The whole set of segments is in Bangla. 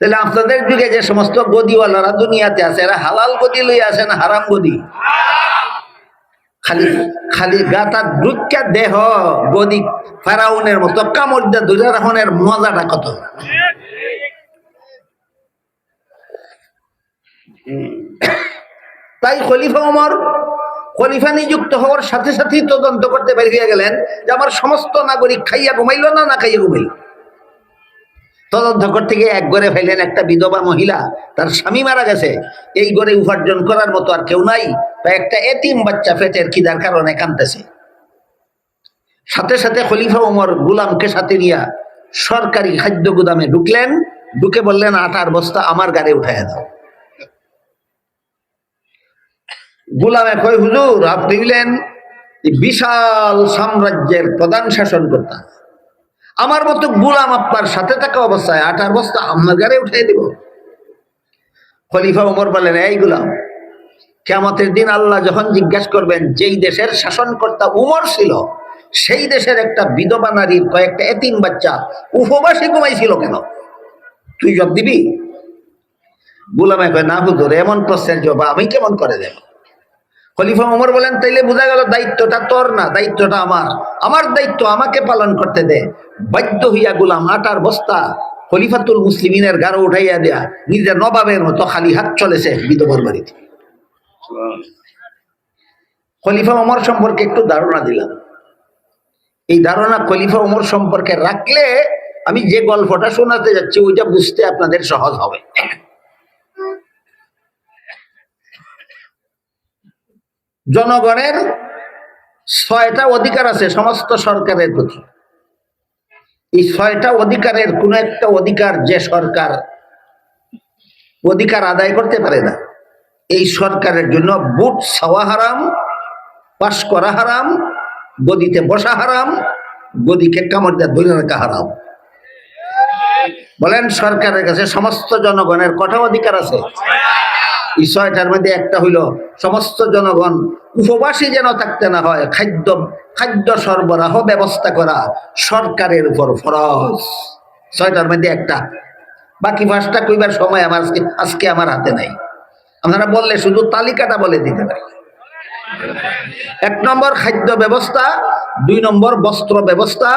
তাহলে আপনাদের যুগে যে সমস্ত গদিওয়ালারা দুনিয়াতে আছে, এরা হালাল গদি লই আছে না হারাম গদি? খালি খালি গাতা দুঃখা দেহ, গদি ফেরাউনের মতো কামড় ধরে রাখনের মজাটা কত? তাই খলিফা ওমর, খলিফা নিযুক্ত হওয়ার সাথে সাথেই তদন্ত করতে বের হয়ে গেলেন যে আমার সমস্ত নাগরিক খাইয়া ঘুমাইল না না খাইয়া ঘুমাইল? তদন্ত গিয়ে এক ঘরে ফেলেন একটা বিধবা মহিলা। তার স্বামী মারা গেছে। এই ঘরে উপার্জন করার মতো আর কেউ নাই। তাই একটা এতিম বাচ্চা পেটের খিদার কারণে কাঁদতেছে। সাথে সাথে খলিফা ওমর গুলামকে সাথে নিয়া সরকারি খাদ্য গুদামে ঢুকলেন। ঢুকে বললেন, আটার বস্তা আমার গাড়ি উঠাইয়া দাও। গুলামে কয় হুজুর, আপনি বিশাল সাম্রাজ্যের প্রধান শাসন কর্তা আমার মতো গুলাম আপনার সাথে থাকা অবস্থায় আঠার বস্তা আপনার গাড়ি উঠাই দিব। খলিফা ওমর বলেন এই গুলাম কেমতের দিন আল্লাহ যখন জিজ্ঞাসা করবেন যেই দেশের শাসনকর্তা উমর ছিল, সেই দেশের একটা বিধবা নারীর কয়েকটা এতিম বাচ্চা উপবাসে ঘুমাইছিল কেন? তুই জব দিবি? গুলামে কয়, না হুজুর, এমন প্রশ্নের জবাব আমি কেমন করে দেব? খলিফা ওমর বলেন তাইলে বোঝা গেল দায়িত্বটা তোর না, দায়িত্বটা আমার। আমার দায়িত্ব আমাকে পালন করতে দে। বাধ্য হইয়া গুলাম আটার বস্তা খলিফাতুল মুসলিমিনের গাঢ় উঠাইয়া দেয়া নিজের নবাবের মতো খালি হাত চলেছে বিধবর বাড়িতে। খলিফা ওমর সম্পর্কে একটু ধারণা দিলাম। এই ধারণা খলিফা ওমর সম্পর্কে রাখলে আমি যে গল্পটা শোনাতে যাচ্ছি, ওইটা বুঝতে আপনাদের সহজ হবে। জনগণের ছয়টা অধিকার আছে, সমস্ত সরকারের প্রতি। এই ছয়টা অধিকারের কোন একটা অধিকার যে সরকার অধিকার আদায় করতে পারে না, এই সরকারের জন্য বুট ছাওয়া হারাম, পাশ করা হারাম, গদিতে বসা হারাম, গদিকে কামড় ধরে রাখা হারাম। বলেন সরকারের কাছে সমস্ত জনগণের কটা অধিকার আছে? এই ছয়টার মধ্যে একটা হইল, সমস্ত জনগণ উপবাসী যেন থাকতে না হয়, খাদ্য খাদ্য সরবরাহ ব্যবস্থা করা সরকারের উপর ফরজ। ছয়টার মধ্যে একটা। বাকি পাঁচটা কইবার সময় আমার আজকে আজকে আমার হাতে নাই। আপনারা বললে শুধু তালিকাটা বলে দিতে পারি। এক নম্বর খাদ্য ব্যবস্থা, দুই নম্বর বস্ত্র ব্যবস্থা,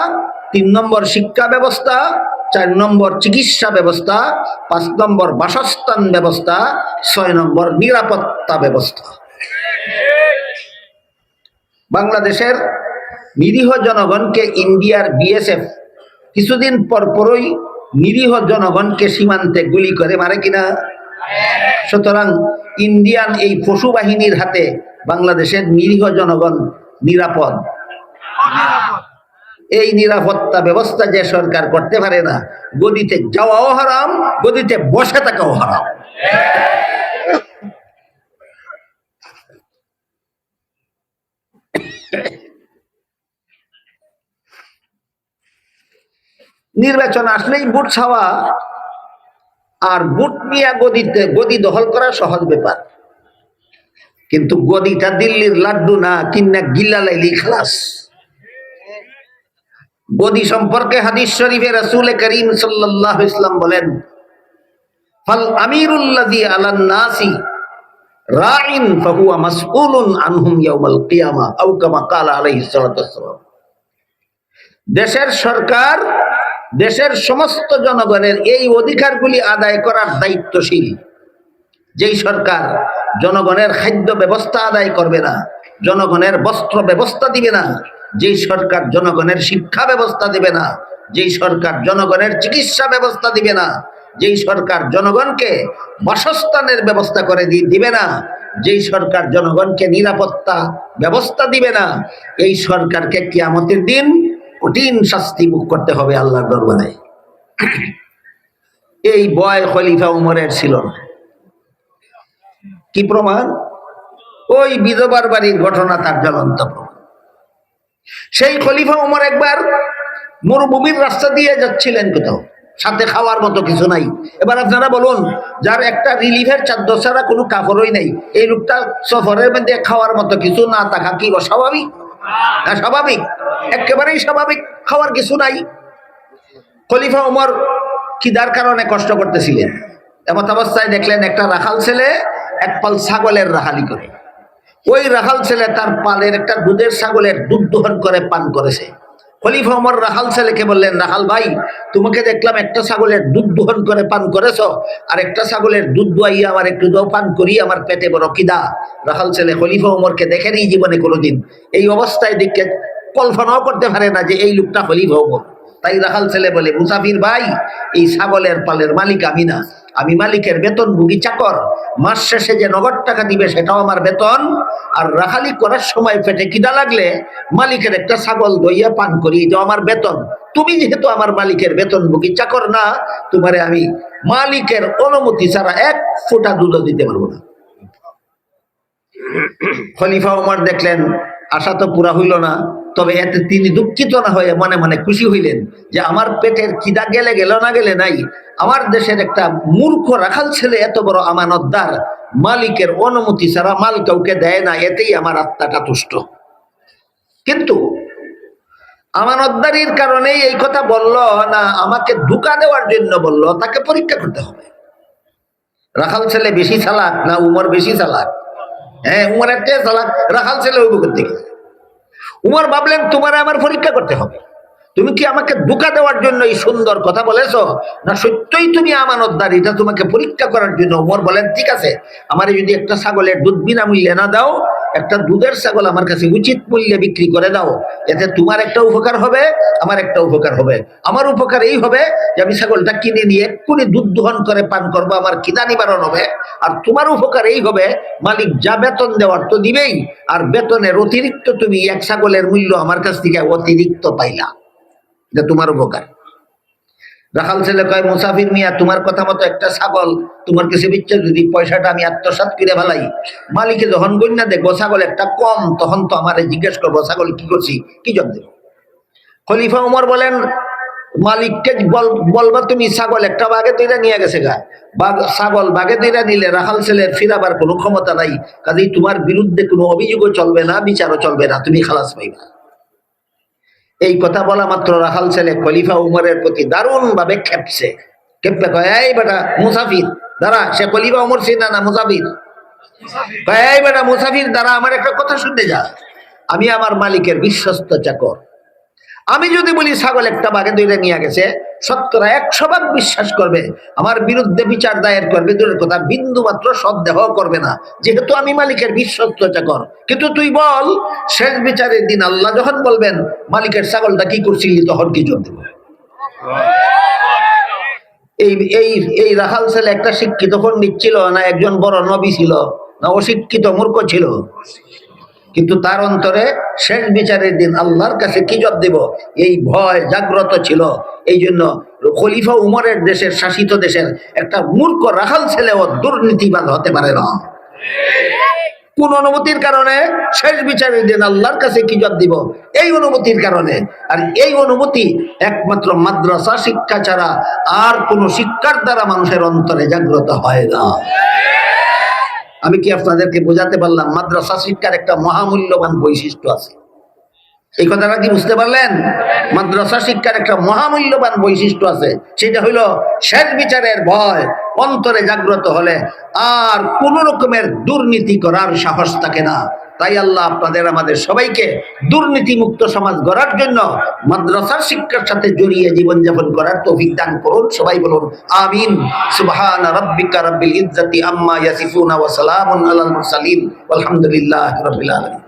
তিন নম্বর শিক্ষা ব্যবস্থা, চার নম্বর চিকিৎসা ব্যবস্থা, পাঁচ নম্বর বাসস্থান ব্যবস্থা, ছয় নম্বর নিরাপত্তা ব্যবস্থা। বাংলাদেশের নিরীহ জনগণকে ইন্ডিয়ার বিএসএফ কিছুদিন পর পরই নিরীহ জনগণকে সীমান্তে গুলি করে মারে কিনা? সুতরাং ইন্ডিয়ান এই পশু বাহিনীর হাতে বাংলাদেশের নিরীহ জনগণ নিরাপদ। এই নিরাপত্তা ব্যবস্থা যে সরকার করতে পারে না, গদিতে যাওয়াও হারাম, গদিতে বসে থাকাও হারাম। নির্বাচন আসলেই বুট ছাওয়া আর বুট নিয়ে গদিতে গদি দখল করা সহজ ব্যাপার। কিন্তু গদিটা দিল্লির লাড্ডু না কিন্না গিল্লা লাইলি খালাস। গদি সম্পর্কে হাদিস শরীফে রাসূল করিম আলাইহি ইসলাম বলেন, ফাল আমিরুল্লাযী আলান নাসি রাইন ফাহুয়া মাসউলুন আনহুম ইয়াউমাল কিয়ামা আও কামা ক্বালা আলাইহিস সালাতু ওয়াসসালাম দেশের সরকার দেশের সমস্ত জনগণের এই অধিকারগুলি আদায় করার দায়িত্বশীল। যেই সরকার জনগণের খাদ্য ব্যবস্থা আদায় করবে না, জনগণের বস্ত্র ব্যবস্থা দিবে না, যেই সরকার জনগণের শিক্ষা ব্যবস্থা দিবে না, যেই সরকার জনগণের চিকিৎসা ব্যবস্থা দিবে না, যেই সরকার জনগণকে বাসস্থানের ব্যবস্থা করে দিবে না, যেই সরকার জনগণকে নিরাপত্তা ব্যবস্থা দিবে না, এই সরকারকে কিয়ামতের দিন কঠিন শাস্তি মুখ করতে হবে আল্লাহর দরবারে। এই বয় খলিফা উমরের ছিল না। কি প্রমাণ? ওই বিধবার বাড়ির ঘটনা তার জ্বলন্ত সেই খলিফা উমর একবার মরুভূমির রাস্তা দিয়ে যাচ্ছিলেন কোথাও। সাথে খাওয়ার মতো কিছু নাই। এবার আপনারা বলুন, যার একটা রিলিফের চাদ্র ছাড়া কোনো কাপড়ই নাই। এই লোকটা সফরের মধ্যে খাওয়ার মতো কিছু না থাকা কি অস্বাভাবিক? না স্বাভাবিক। একেবারেই স্বাভাবিক। খাওয়ার কিছু নাই। খলিফা উমর খিদার কারণে কষ্ট করতেছিলেন? এমত অবস্থায় দেখলেন একটা রাখাল ছেলে এক পাল ছাগলের রাহালি করে। ওই রাখাল ছেলে তার পালের একটা দুধের ছাগলের দুধ দোহন করে পান করেছে। খলিফা ওমর রাখাল ছেলেকে বললেন রাখাল ভাই, তোমাকে দেখলাম একটা ছাগলের দুধ দহন করে পান করেছ, আর একটা ছাগলের দুধ দোয়াইয়া আমার একটু দাও, পান করি, আমার পেটে বড় কিদা রাখাল ছেলে খলিফা ওমরকে দেখেনি জীবনে কোনোদিন। এই অবস্থায় দিকে কল্পনাও করতে পারে না যে এই লোকটা খলিফা ওমর। তাই রাখাল ছেলে বলে, মুসাফির ভাই, এই ছাগলের পালের মালিক আমি না। আমি মালিকের বেতন ভুগি চাকর। মাস শেষে যে নগদ টাকা দিবে সেটাও আমার বেতন। আর রাখালি করার সময় পেটে কিনা লাগলে মালিকের একটা ছাগল দইয়া পান করি এটা আমার বেতন। তুমি যেহেতু আমার মালিকের বেতন ভুগি চাকর না, তোমারে আমি মালিকের অনুমতি ছাড়া এক ফোঁটা দুধও দিতে পারব না। খলিফা উমর দেখলেন আশা তো পুরা হইল না, তবে এতে তিনি দুঃখিত না হয়ে মনে মনে খুশি হইলেন যে আমার পেটের খিদা গেলে গেল না গেলে নাই। আমার দেশের একটা মূর্খ রাখাল ছেলে এত বড় আমানতদার, মালিকের অনুমতি ছাড়া মাল কাউকে দেয় না, এতেই আমার আত্মাটা তুষ্ট। কিন্তু আমানতদারির কারণেই এই কথা বলল না, আমাকে ধোকা দেওয়ার জন্য বলল, তাকে পরীক্ষা করতে হবে। রাখাল ছেলে বেশি চালাক না উমর বেশি চালাক? হ্যাঁ উমরের চেয়ে চালাক রাখাল ছেলে ওই দিকে উমর ভাবলেন তোমার আমার পরীক্ষা করতে হবে। তুমি কি আমাকে ধোকা দেওয়ার জন্য এই সুন্দর কথা বলেছ? না সত্যই তুমি আমানতদার? এটা তোমাকে পরীক্ষা করার জন্য। উমর বলেন, ঠিক আছে, আমার যদি একটা ছাগলের দুধ বিনামূল্যে না দাও, একটা দুধের ছাগল আমার কাছে উচিত মূল্যে বিক্রি করে দাও। এতে তোমার একটা উপকার হবে, আমার একটা উপকার হবে। আমার উপকার এই হবে যে আমি ছাগলটা কিনে নিয়ে এক্ষুনি দুধ দহন করে পান করব, আমার খিদা নিবারণ হবে। আর তোমার উপকার এই হবে, মালিক যা বেতন দেওয়ার তো দিবেই। আর বেতনের অতিরিক্ত তুমি এক ছাগলের মূল্য আমার কাছ থেকে অতিরিক্ত পাইলা। এটা তোমার উপকার। রাখাল ছেলে কয়, মুসাফির মিয়া, তোমার কথা মতো একটা ছাগল, তোমার কাছে বিচ্ছে যদি পয়সাটা আমি আত্মসাত করে ফেলাই, মালিকে যখন গণ্যা দেখব, ছাগল একটা কম, তখন তো আমার জিজ্ঞেস করব, ছাগল কি করছি? কি জব দেব? খলিফা উমর বলেন, মালিককে বল, বলবা তুমি, ছাগল একটা বাঘে তৈরা নিয়ে গেছে গা। বাঘ, ছাগল বাঘে তৈরা নিলে রাখাল ছেলের ফিরাবার কোনো ক্ষমতা নাই। কাজেই তোমার বিরুদ্ধে কোনো অভিযোগও চলবে না, বিচারও চলবে না, তুমি খালাস পাইবা। এই কথা বলা মাত্র রাখাল ছেলে খলিফা উমরের প্রতি দারুণ ভাবে খেপছে। খেপে কয় বেটা মুসাফির, দাঁড়া, সে খলিফা উমর সিনা না মুসাফির? কয় বেটা মুসাফির দ্বারা আমার একটা কথা শুনতে যা। আমি আমার মালিকের বিশ্বস্ত চাকর। আমি যদি বলি ছাগল একটা বাঘে দুইটা নিয়ে গেছে শতকরা একশো ভাগ বিশ্বাস করবে, আমার বিরুদ্ধে বিচার দায়ের করবে, দূরের কথা বিন্দু মাত্র সন্দেহ করবে না। যেহেতু আমি মালিকের বিশ্বস্ত কর কিন্তু তুই বল, শেষ বিচারের দিন আল্লাহ যখন বলবেন, মালিকের ছাগলটা কি করছিলি, তখন কি জোর দেব? এই এই এই রাখাল ছেলে একটা শিক্ষিত পণ্ডিত ছিল না, একজন বড় নবী ছিল, না অশিক্ষিত মূর্খ ছিল। কিন্তু তার অন্তরে শেষ বিচারের দিন আল্লাহর কাছে কি জব দেব? এই ভয় জাগ্রত ছিল। এই জন্য খলিফা উমরের দেশের শাসিত দেশের একটা মূর্খ রাখাল ছেলেও দুর্নীতিবাদ হতে পারে না। কোন অনুমতির কারণে শেষ বিচারের দিন আল্লাহর কাছে কি জব দিব? এই অনুমতির কারণে। আর এই অনুমতি একমাত্র মাদ্রাসা শিক্ষা ছাড়া আর কোন শিক্ষার দ্বারা মানুষের অন্তরে জাগ্রত হয় না। আমি কি আপনাদেরকে বোঝাতে পারলাম? মাদ্রাসা শিক্ষার একটা মহামূল্যবান বৈশিষ্ট্য আছে। এই কথাটা কি বুঝতে পারলেন? মাদ্রাসা শিক্ষার একটা মহামূল্যবান বৈশিষ্ট্য আছে। সেটা হইল, শেষ বিচারের ভয়, অন্তরে জাগ্রত হলে আর কোন রকমের দুর্নীতি করার সাহস থাকে না। তাই আল্লাহ আপনাদের, আমাদের সবাইকে দুর্নীতি মুক্ত সমাজ গড়ার জন্য মাদ্রাসার শিক্ষার সাথে জড়িয়ে জীবনযাপন করার তৌফিক দান করুন, সবাই বলুন, আমিন। সুবহান রাব্বিকা রাব্বিল ইজ্জাতি আম্মা ইয়াসিফুনা ওয়া সালামুন আলাল মুরসালিন। আলহামদুলিল্লাহি রাব্বিল আলামিন।